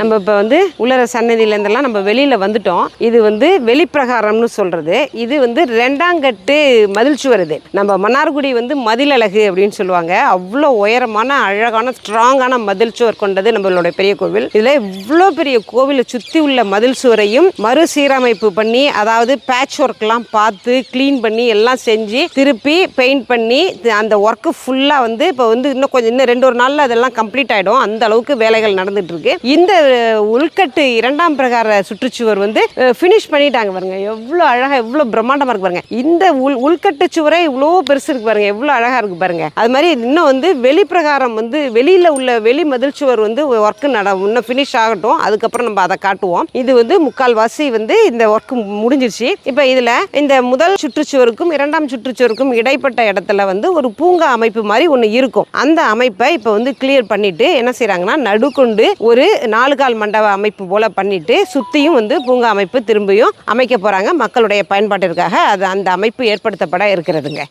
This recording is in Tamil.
நம்ம இப்போ வந்து உள்ளர சன்னதியிலேருந்தெல்லாம் நம்ம வெளியில் வந்துட்டோம். இது வந்து வெளிப்பிரகாரம்னு சொல்கிறது இது வந்து ரெண்டாங்கட்டு மதில் வருது. நம்ம மன்னார்குடி வந்து மதிலழகு அப்படின்னு சொல்லுவாங்க. அவ்வளோ உயரமான அழகான ஸ்ட்ராங்கான மதில் சுவர் கொண்டது நம்மளோட பெரிய கோவில். இதில் இவ்வளோ பெரிய கோவிலை சுற்றி உள்ள மதில் சுவரையும் மறுசீரமைப்பு பண்ணி அதாவது பேட்ச் ஒர்க்லாம் பார்த்து க்ளீன் பண்ணி எல்லாம் செஞ்சு திருப்பி பெயிண்ட் பண்ணி அந்த ஒர்க்கு ஃபுல்லாக வந்து இப்போ வந்து இன்னும் கொஞ்சம் இன்னும் ரெண்டு ஒரு நாளில் அதெல்லாம் கம்ப்ளீட் ஆகிடும் அந்த அளவுக்கு வேலைகள் நடந்துட்டு இருக்கு. இந்த உள்கட்டு இரண்டாம் பிரகார சுற்றுச்சுவர் வந்து ஃபினிஷ் பண்ணிட்டாங்க பாருங்க. எவ்வளோ அழகாக எவ்வளோ பிரம்மாண்டமாக இருக்கு பாருங்க. இந்த உள் உள்கட்டு சுவரே இவ்வளோ பெருசு இருக்கு பாருங்க. எவ்வளோ அழகாக இருக்கு பாருங்க. அது மாதிரி இன்னும் வந்து வெளிப்பிரகாரம் வந்து வெளியில் உள்ள வெளி மதில் சுவர் வந்து ஒர்க்கு நட இன்னும் ஃபினிஷ் ஆகட்டும். அதுக்கப்புறம் நம்ம அதை காட்டுவோம். இது வந்து முக்கால்வாசி வந்து இந்த ஒர்க் முடிஞ்சிருச்சு. இப்போ இதில் இந்த முதல் சுற்றுச்சுவருக்கும் இரண்டாம் சுற்றுச்சுவருக்கும் இடைப்பட்ட இடத்துல வந்து ஒரு பூங்கா அமைப்பு மாதிரி ஒன்று இருக்கும். அந்த அமைப்பை இப்போ வந்து கிளியர் பண்ணிட்டு என்ன செய்கிறாங்கன்னா நடுக்கொண்டு ஒரு நாலு கால் மண்டப அமைப்பு போல பண்ணிட்டு சுற்றியும் வந்து பூங்கா அமைப்பு திரும்பியும் அமைக்க போகிறாங்க மக்களுடைய பயன்பாட்டிற்காக. அது அந்த அமைப்பு ஏற்படுத்தப்பட இருக்கிறதுங்க.